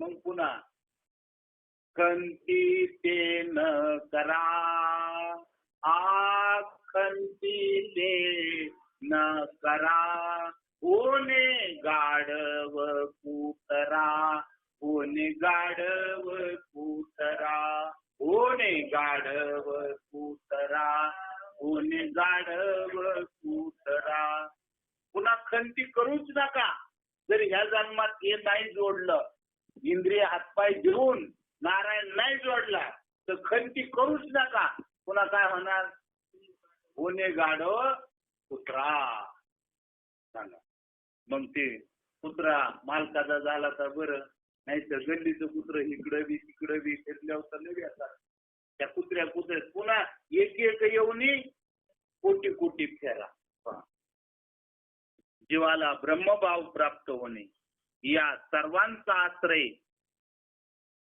मग पुन्हा खंती ते न करा. आ खंती ते न करा. कोणे गाडव कुतरा कोणे गाडव कुतरा कोणे गाडव कुतरा कोणे गाडव कुतरा पुन्हा खंती करूच नका. जर ह्या जन्मात हे नाही जोडलं इंद्रिय हातपाय देऊन नारायण नाही जोडला तर खंती करूच नका. पुन्हा काय होणार होणे गाडो कुत्रा. मग ते कुत्रा मालकाचा झाला तर बरं. नाही तर गल्लीचं कुत्र इकडं बी तिकडं बी फिरल्यावर तर लई त्या कुत्र्या कुत्र्यात पुन्हा एक एक येऊन कोटी कोटी फेरा. जीवाला ब्रह्मभाव प्राप्त होणे. या सर्वांचा आश्रय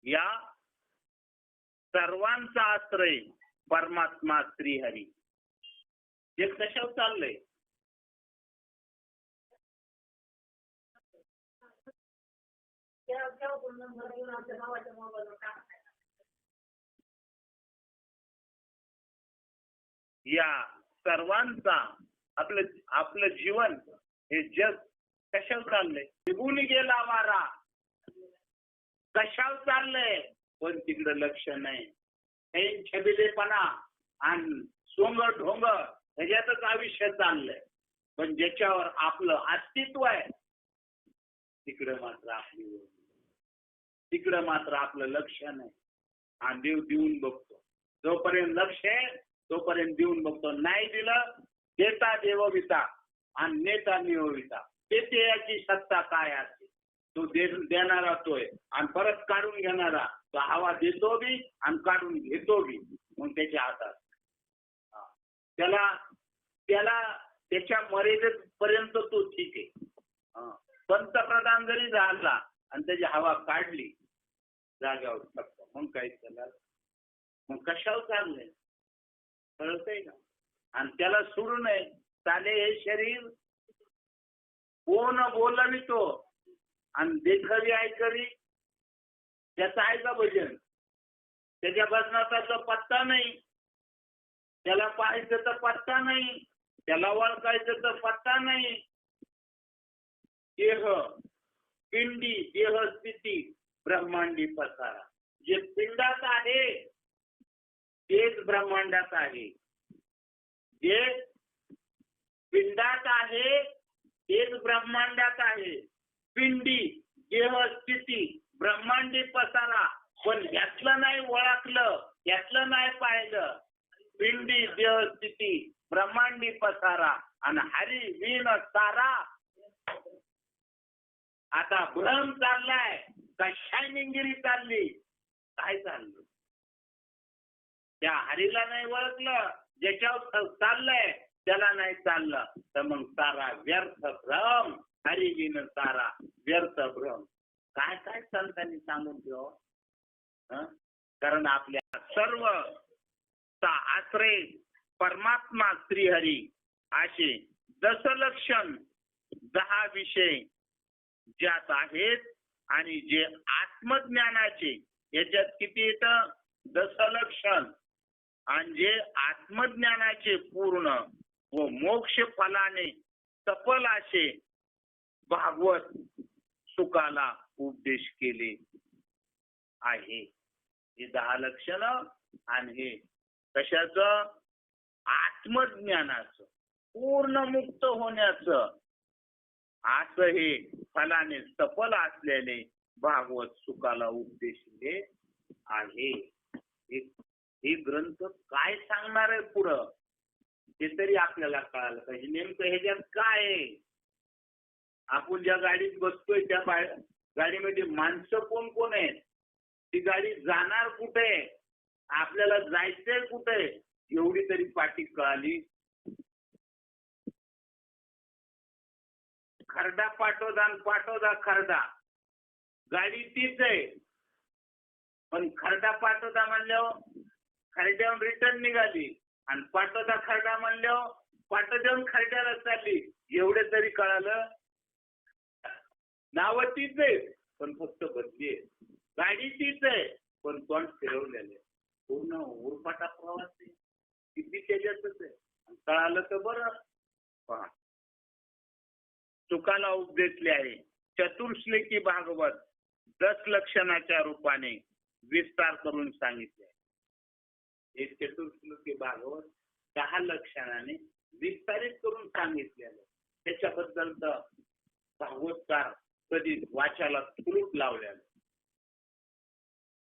या सर्वांचा आश्रय परमात्मा श्रीहरी जे कशावर चाललंय? या सर्वांचा आपलं आपलं जीवन हे जग कशावर चाललंय? निघून गेला वारा. कशावर चाललंय? पण तिकडं लक्ष नाही. हे छबिलेपणा आणि सोंग ढोंग ह्याच्यातच आयुष्य चाललंय. पण ज्याच्यावर आपलं अस्तित्व आहे तिकडं मात्र आपली तिकडं मात्र आपलं लक्ष नाही. हा देव देऊन बघतो. जोपर्यंत लक्ष आहे तोपर्यंत देऊन बघतो. नाही दिलं देता देवविता आणि नेता नियोविता. ते याची सत्ता काय असते तो दे देणारा तोय आणि परत काढून घेणारा तो हवा देतो बी आणि काढून घेतो बी मग त्याच्या हातात त्याला त्याला त्याच्या मर्यादेपर्यंत तो ठीक आहे. पंतप्रधान जरी झाला आणि त्याची हवा काढली जाग्यावर फक्त मग काय त्याला मग कशावर चाललंय कळतंय का? आणि त्याला सोडू नये. चाले हे शरीर. कोण बोलवितो? आणि देखवी ऐकरी त्याचं आहे का भजन? त्याच्या भजनाचा पत्ता नाही. त्याला पाहायचं तर पत्ता नाही. त्याला ओळखायचं तर पत्ता नाही. देह पिंडी देह स्थिती ब्रह्मांडी पसारा. जे पिंडात आहे तेच ब्रह्मांडात आहे. जे पिंडात आहे तेच ब्रह्मांडात आहे. पिंडी देहस्थिती ब्रह्मांडी पसारा. पण यातलं नाही ओळखलं यातलं नाही पाहिलं. पिंडी देहस्थिती ब्रह्मांडी पसारा. आणि हरी विण सारा. आता भ्रम चाललाय. का शायनिंगिरी चालली? काय चाललं? त्या हरीला नाही ओळखलं. ज्याच्यावर चाललंय त्याला नाही चाललं. तर मग सारा व्यर्थ भ्रम. हरी विन सारा व्यर्थ भ्रम. काय काय संतांनी सांगून ठेव कारण आपल्या सर्व चा आश्रय परमात्मा श्रीहरी असे दशलक्षण दहा विषय ज्यात आहेत आणि जे आत्मज्ञानाचे याच्यात किती येतं? दशलक्षण. आणि जे आत्मज्ञानाचे पूर्ण व मोक्ष फलाने सफल असे भागवत सुखाला उपदेश केले आहे. हे दहा लक्षण आणि हे कशाच? आत्मज्ञानाचं पूर्ण मुक्त होण्याचं. असं हे फलाने सफल असलेले भागवत सुखाला उपदेशले आहे. हे- हे ग्रंथ काय सांगणार आहे पुढं? ते तरी आपल्याला कळालं पाहिजे. नेमकं ह्याच्यात काय आहे? आपण ज्या गाडीत बसतोय त्या गाडीमध्ये माणसं कोण कोण आहेत? ती गाडी जाणार कुठे? आपल्याला जायचंय कुठे? एवढी तरी पाठी कळाली. खरडा पाठवदा आणि पाठवदा खरडा. गाडी तीच आहे. पण खरडा पाठवता म्हणल्यावर खरड्यावर रिटर्न निघाली. आणि पाठवता खरडा म्हणल्यावर पाठवद्याहून खरड्याला चालली. एवढे तरी कळालं. नावं तीच पण फक्त बदली आहे गाडी तीच आहे पण तोंड फिरवलेले पूर्ण उरपाटा प्रवास आहे. किती त्याच्यातच आहे. कळालं तर बरं. पहा. चुकाला उपदेशले आहे. चतुर्श्लेकी भागवत दस लक्षणाच्या रूपाने विस्तार करून सांगितले हे चतुर्श्लोकी भागवत दहा लक्षणाने विस्तारित करून सांगितलेलं त्याच्याबद्दल तर भागवतकार कधी वाचाला सुरूप लावल्या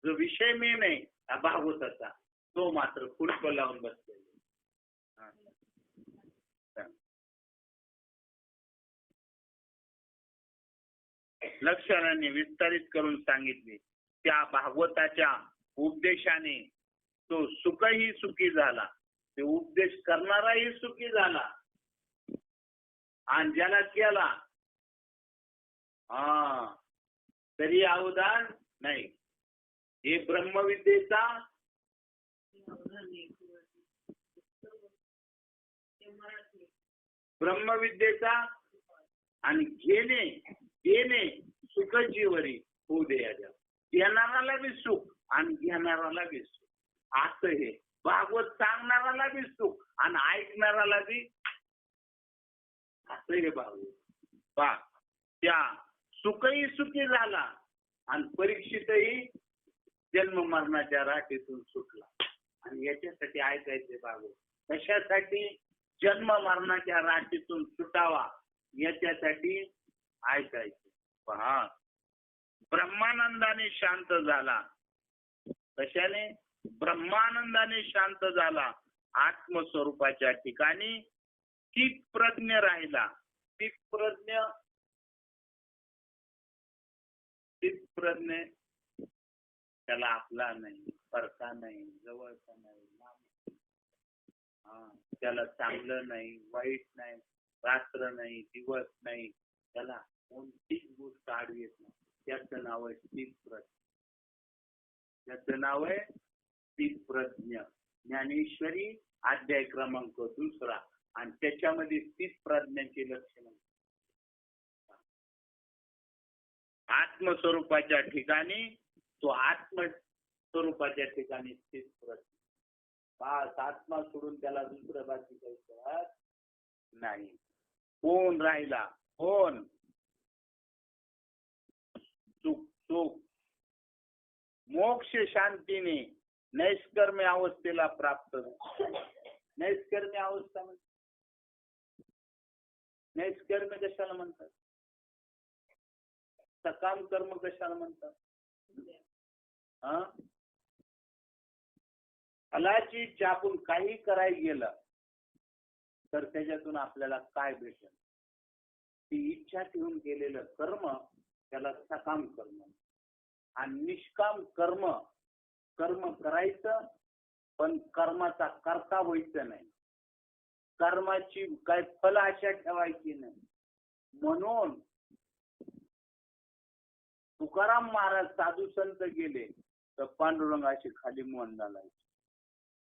जो विषय मेन आहे हा भागवताचा तो मात्र कुलप लावून बसलेला लक्षणाने विस्तारित करून सांगितले त्या भागवताच्या उपदेशाने तो सुखही सुखी झाला ते उपदेश करणाराही सुखी झाला. आणि ज्याला केला हा. तरी अवदान नाही. हे ब्रह्मविद्येचा ब्रह्मविद्येचा आणि घेणे देणे सुख जीवरी होऊ दे देणाराला बी सुख आणि घेणाराला बी सुख. असं हे. भागवत सांगणाराला बी सुख आणि ऐकणाराला बी असं हे भागवत. पा त्या सुखही सुखी झाला. आणि परीक्षितही जन्म मरणाच्या राठीतून सुटला. आणि याच्यासाठी ऐकायचे भागवत कशासाठी जन्म मरणाच्या राठीतून सुटावा याच्यासाठी ऐकायचे. पहा ब्रह्मानंदाने शांत झाला. कशाने? ब्रह्मानंदाने शांत झाला. आत्मस्वरूपाच्या ठिकाणी तीच प्रज्ञ राहिला. तीच प्रज्ञ तीच प्रज्ञ त्याला आपला नाही परका नाही जवळचा नाही हा त्याला चांगलं नाही वाईट नाही रात्र नाही दिवस नाही त्याला कोणतीच गोष्ट आडवी येत नाही. त्याचं नाव आहे स्थित प्रज्ञ त्याचं नाव आहे स्थित प्रज्ञ ज्ञानेश्वरी अध्याय क्रमांक दुसरा. आणि त्याच्यामध्ये तीच प्रज्ञाची लक्षणं आत्मस्वरूपाच्या ठिकाणी तो आत्म स्वरूपाच्या ठिकाणी स्थित करत पाच आत्मा सोडून त्याला दुसरं बाकी काही नाही. कोण राहिला? कोण? सुख सुख. मोक्ष शांतीने नैष्कर्म्य अवस्थेला प्राप्त झाला. नैष्कर्म्य अवस्था म्हणजे? नैष्कर्म्य कशाला म्हणतात? सकाम कर्म कशाला म्हणतात? हा? फलाची इच्छा आपण काही करायला गेलं तर त्याच्यातून आपल्याला काय भेटेल? ती इच्छा ठेवून केलेलं कर्म त्याला सकाम कर्म. आणि निष्काम कर्म कर्म करायचं पण कर्माचा करता व्हायचं नाही. कर्माची काय फल आशा ठेवायची नाही. म्हणून तुकाराम महाराज साधू संत गेले तर पांडुरंगाची खाली मन घालायची.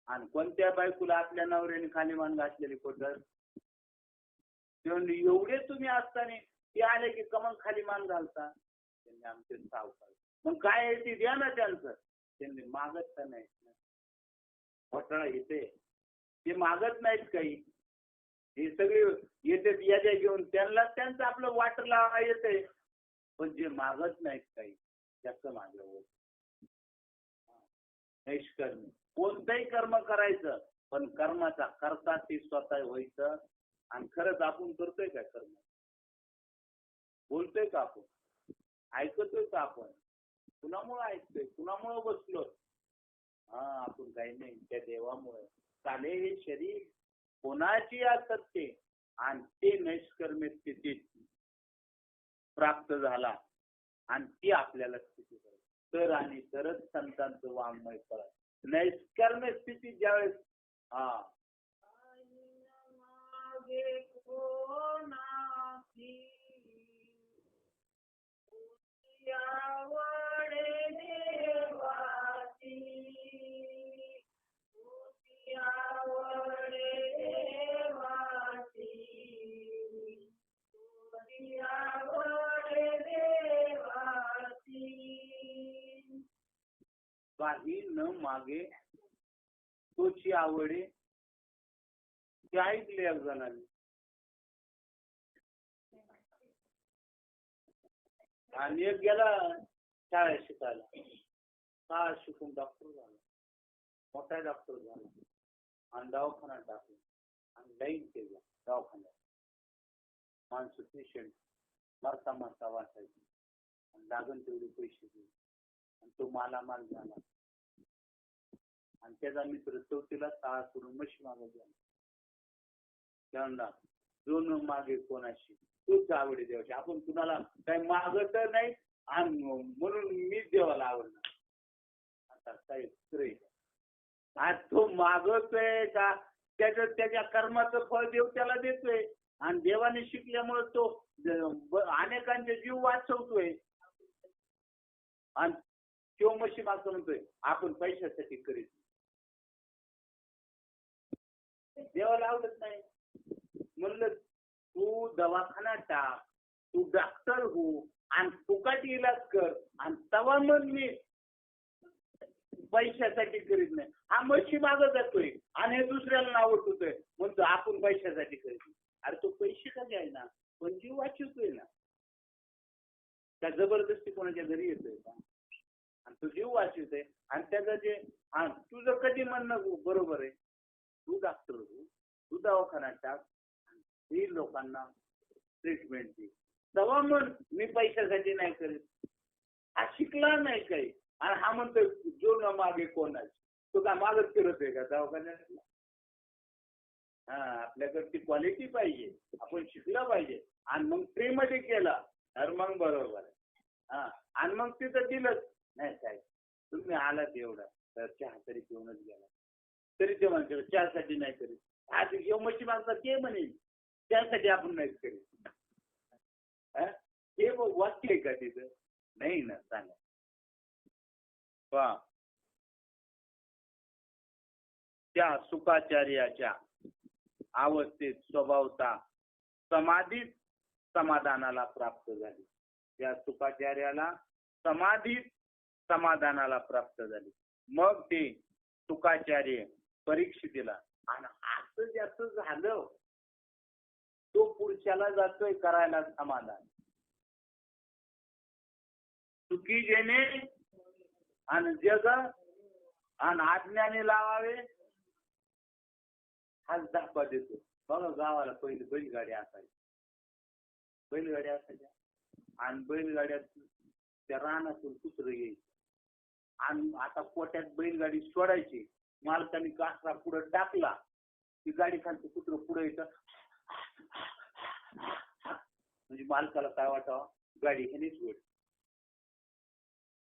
आणि कोणत्या बायकोला आपल्या नवऱ्याने खाली मान घातलेली पद्धत ते एवढे तुम्ही असताना ते आले की कमन खाली मान घालता? त्यांनी आमचे सावकार मग काय आहे ते? द्या ना त्यांचं. त्यांनी मागत तर नाहीत घोटाळा येते ते मागत नाहीत काही. हे सगळे येते याद्या घेऊन. त्यांना त्यांचं आपलं वाटर लावा येते पण जे मागत नाहीत काही त्याचं माझं होत नैष्कर्म. कोणतंही कर्म करायचं पण कर्माचा करता ते स्वतः व्हायचं. आणि खरंच आपण करतोय काय कर्म? बोलतोय का आपण? ऐकतोय का आपण? कुणामुळं ऐकतोय? कुणामुळं बसलो? हा आपण काही नाही. त्या देवामुळे. चाले हे शरीर कोणाची असत्य आणि ते नैष्कर्म्य स्थितीत. प्राप्त झाला. आणि ती आपल्याला स्थिती तर आणि तरच संतांचं वाङ्मय कळत नैष्कर्म्य स्थिती ज्यावेळेस हा. आवडे देवाची काही न मागे तोची आवडे. ते ऐकले एक जणांनी. आणि एक गेला शाळा शिकायला. शाळा शिकून डॉक्टर झाला. मोठा डॉक्टर झाला. आणि दवाखान्यात टाकला आणि लाईन केला दवाखान्यात. माणसं पेशंट मरता मरता वाचायची. आणि लागून तेवढे पैसे दिले आणि तो मालामाल झाला. आणि त्याचा मित्र चौथीला शाळा सोडून मशी मागत गेला त्यांना दोन मागे कोणाशी तूच आवडी देवाची आपण कुणाला काही मागत नाही आणि म्हणून मीच देवाला आवडणार. आता काही आज तो मागतोय का? त्याच्या त्याच्या कर्माचं फळ देव त्याला देतोय. आणि देवाने शिकल्यामुळे तो अनेकांचे जीव वाचवतोय. आणि तो मशी मागतो म्हणतोय आपण पैशासाठी करीत देवाला आवडत नाही. म्हणलं तू दवाखाना टाक तू डॉक्टर हो आणि फुकाट इलाज कर आणि तवा मग मी पैशासाठी करीत नाही. हा मशी मागं जातोय आणि हे दुसऱ्याला नाव म्हणतो आपण पैशासाठी करीत नाही. अरे तो पैसे का घ्यायना पण जीव वाचवतोय ना. त्या जबरदस्ती कोणाच्या घरी येतोय का? आणि तो जीव वाचवतोय. आणि त्याचं जे तुझं कधी म्हणणं बरोबर आहे? तू डॉक्टर हो तू दवाखाना टाक ही लोकांना ट्रीटमेंट दे दवा मग मी पैशासाठी नाही करीत. हा शिकला नाही काही. आणि हा म्हणतो जो न मागे कोणाच तो काय मागत फिरत आहे का दवाखान्यात हा आपल्याकडची क्वालिटी पाहिजे. आपण शिकलं पाहिजे. आणि मग फ्री मध्ये केला. तर मग बरोबर आहे. हा आणि मग तिथं दिलंच नाही साहेब तुम्ही आलात एवढा. तर चहा तरी घेऊनच गेला. तरी ते म्हणते त्यासाठी नाही करीत. आज घेऊ मशी मागतात ते म्हणेल त्यासाठी आपण नाहीच करीत. हे? वाक्य आहे का तिथं नाही ना सांगा. पहा. त्या सुखाचार्याच्या अवस्थेत स्वभावता समाधीत समाधानाला प्राप्त झाली. त्या सुखाचार्याला समाधीत समाधानाला प्राप्त झाली. मग ते सुखाचार्य परीक्षितीला आणि असं ज्याचं झालं तो पुढच्याला जातोय करायला समाधान. चुकी जेणे आणि जग आणि आज्ञाने लावावे हाच दाखवा देतो. बघा गावाला पहिली बैलगाडी असायची. बैलगाडी असायच्या आणि बैलगाड्यात त्या रानातून कुत्र यायचं. आणि आता पोट्यात बैलगाडी सोडायची. मालकाने कासरा पुढे टाकला. ती गाडी खालचं कुत्र पुढे येतं. म्हणजे मालकाला काय वाटावं? गाडी ह्यानेच वेळ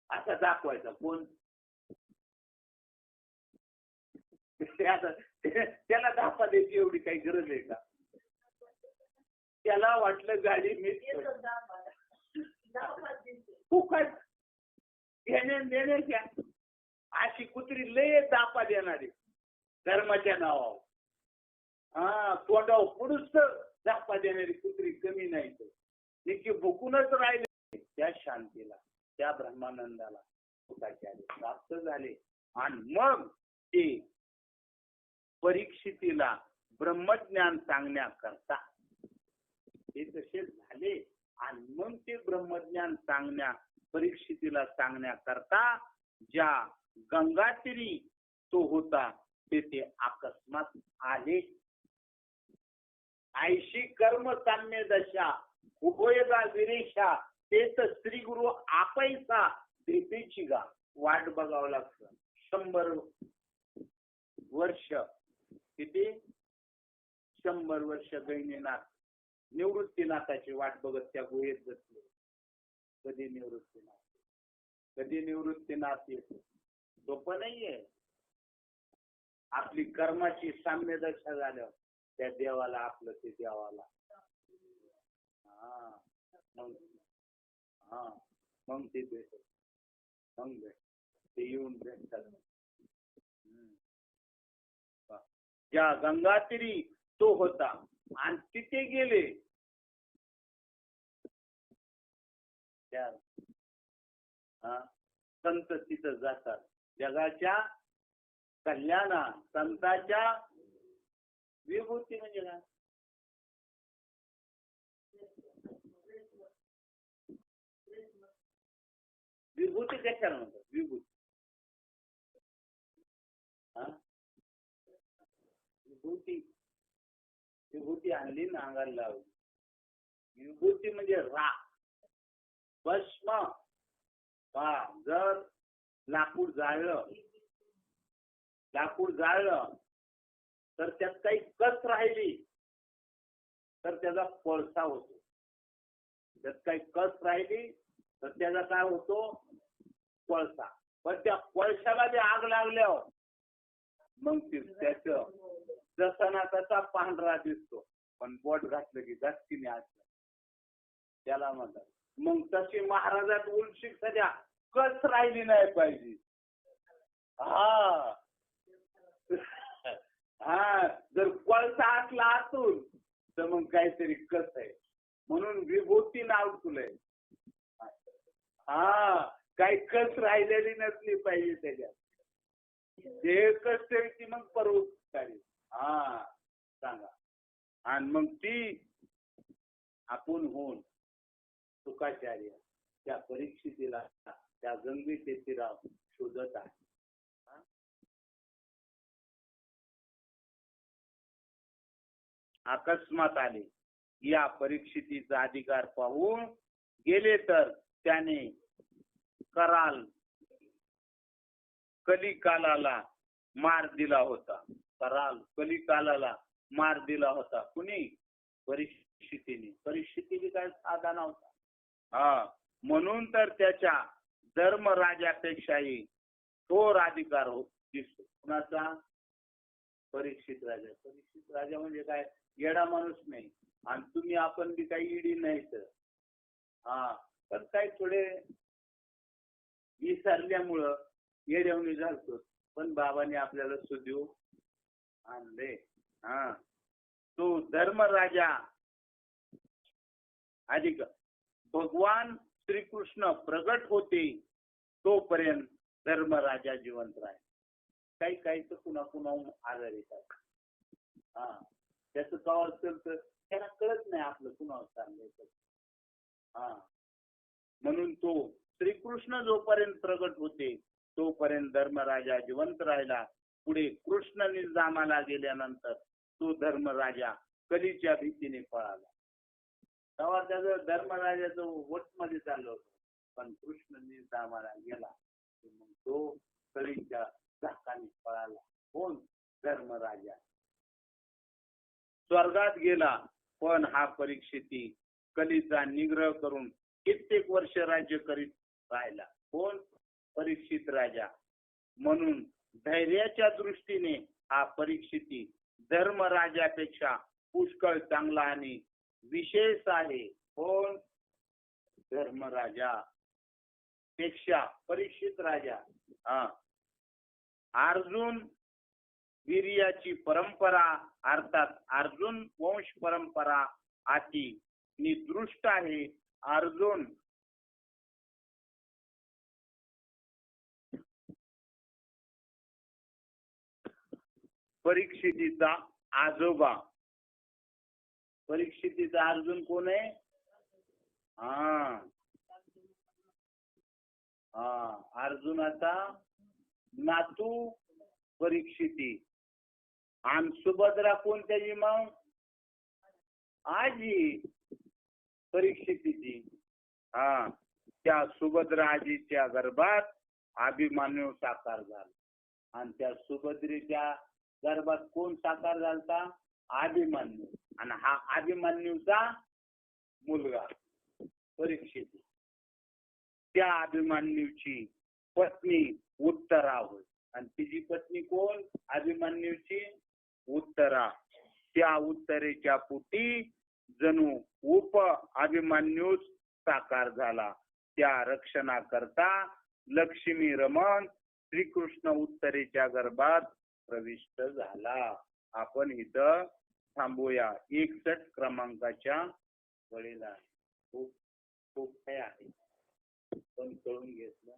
असा दाखवायचा कोण? त्याला दाखवा द्यायची एवढी काही गरज आहे का? त्याला वाटलं गाडी फुकट घेणे देण्याच्या अशी कुत्री लय दापा देणारी. धर्माच्या नावावर. हा तोंडावर पुढूच दापा देणारी कुत्री कमी नाही तर. निकी भुकूनच राहिले. त्या शांतीला त्या ब्रह्मानंदाला प्राप्त झाले. आणि मग ते परीक्षितीला ब्रह्मज्ञान सांगण्याकरता हे तसे झाले. आणि मग ते ब्रह्मज्ञान सांगण्या परीक्षितीला सांगण्याकरता ज्या गंगातीरी तो होता तेथे अकस्मात आले. ऐशी कर्म साम्य दशा उभयदा विरेशा ते श्री गुरु आपैसा देतेची गा वाट बघावं लागतं. शंभर वर्ष किती शंभर वर्ष गैनीनाथ निवृत्तीनाथाची वाट बघत त्या गुहेत बसले. कधी निवृत्तीनाथ कधी निवृत्तीनाथ येतो? सोपं नाहीये. आपली कर्माची साम्य दशा झाल्यावर त्या देवाला आपलं ते देवाला हा. मग हा. मग ते भेट मग भेट ते येऊन भेटतात. ज्या गंगातीरी तो होता आणि तिथे गेले. त्या हा. संत तिथं जातात. जगाच्या कल्याणा संताच्या विभूती म्हणजे काय? कशाला म्हणतात? विभूती. विभूती. विभूती आणली ना अंगाला लावली विभूती म्हणजे रा भस्म. जर लाकूड जाळलं. लाकूड जाळलं. तर त्यात काही कस राहिली? तर त्याचा कोळसा होतो. त्यात काही कस राहिली? तर त्याचा काय होतो? कोळसा पण त्या कोळशाला जे आग लागल्यावर मग ते त्याच जसा ना तसा पांढरा दिसतो. पण बोट घातलं की जास्तीने आज त्याला म्हणतात. मग तशी महाराजात उलशी सध्या कस राहिली नाही पाहिजे. हा. हा जर कोळसा असला आतून तर मग काहीतरी कस आहे? म्हणून विभूती नाव तुलंय हा काही कस राहिलेली नसली पाहिजे त्याच्यात. ते कष्ट ती मग परोपकारी. हा सांगा. आणि मग ती आपण होऊन सुखाचार्य त्या परीक्षितीला त्या गंगी तेथे राम शोधत आहे. अकस्मात आले. या परीक्षितीचा अधिकार पाहून गेले तर त्याने कराल कलिकालाला मार दिला होता. कराल कलिकालाला मार दिला होता. कुणी? परिस्थितीने परिस्थितीने काय साधा नव्हता. हा म्हणून तर त्याच्या धर्मराजापेक्षाही तो अधिकार हो दिसतो. कुणाचा? परीक्षित राजा. परीक्षित राजा म्हणजे काय? येडा माणूस नाही. आणि तुम्ही आपण बी काही इडी नाही तर. हा. पण काही थोडे विसरल्यामुळं येड्यावणी झालतो. पण बाबाने आपल्याला सुदेव आणले. हा. तो धर्मराजा अधिक भगवान श्रीकृष्ण प्रगट होते. तोपर्यंत धर्मराजा जिवंत राहील. काही काही तर कुणा कुणा आजार येतात. हा. त्याच काव असेल तर त्याला कळत नाही आपलं कुणावर चाललंय हा. म्हणून तो श्रीकृष्ण जोपर्यंत प्रगट होते तोपर्यंत धर्मराजा जिवंत राहिला. पुढे कृष्ण निजामाला गेल्यानंतर तो धर्मराजा कलीच्या भीतीने पळाला. तेव्हा त्याचं धर्मराजाचं वटमध्ये चाललं होतं. पण कृष्ण दामाला गेला. मग तो कळीच्या धाकाने पळाला. कोण? धर्मराजा. स्वर्गात गेला. पण हा परीक्षिती कलीचा निग्रह करून कित्येक वर्ष राज्य करीत राहिला. कोण? परीक्षित राजा. म्हणून धैर्याच्या दृष्टीने हा परीक्षिती धर्मराजापेक्षा पुष्कळ चांगला आणि विशेष आहे. कोण? धर्मराजा. पेक्षा परीक्षित राजा. हा. अर्जुन वीर्याची परंपरा अर्थात अर्जुन वंश परंपरा अति निदृष्ट आहे. अर्जुन परीक्षितीचा आजोबा. परीक्षितीचा अर्जुन कोण आहे? हा. हा अर्जुनाचा नातू परीक्षिती. आणि सुभद्रा कोण त्याची मग आजी परीक्षितीची. हा त्या सुभद्रा आजीच्या गर्भात अभिमान्यू साकार झाला. आणि त्या सुभद्रेच्या गर्भात कोण साकार झालता? अभिमान्यू. आणि हा अभिमान्यूचा मुलगा परीक्षित. त्या अभिमन्यूची पत्नी उत्तरा होय आणि तिची पत्नी कोण? अभिमन्यूची उत्तरा. त्या उत्तरेच्या पोटी जणू उप अभिमन्यूच साकार झाला. त्या रक्षणाकरता लक्ष्मी रमण श्रीकृष्ण उत्तरेच्या गर्भात प्रविष्ट झाला. आपण इथं थांबूया. एकसठ क्रमांकाच्या वळीला. खूप खूप काही आहे. पण कळून घेतलं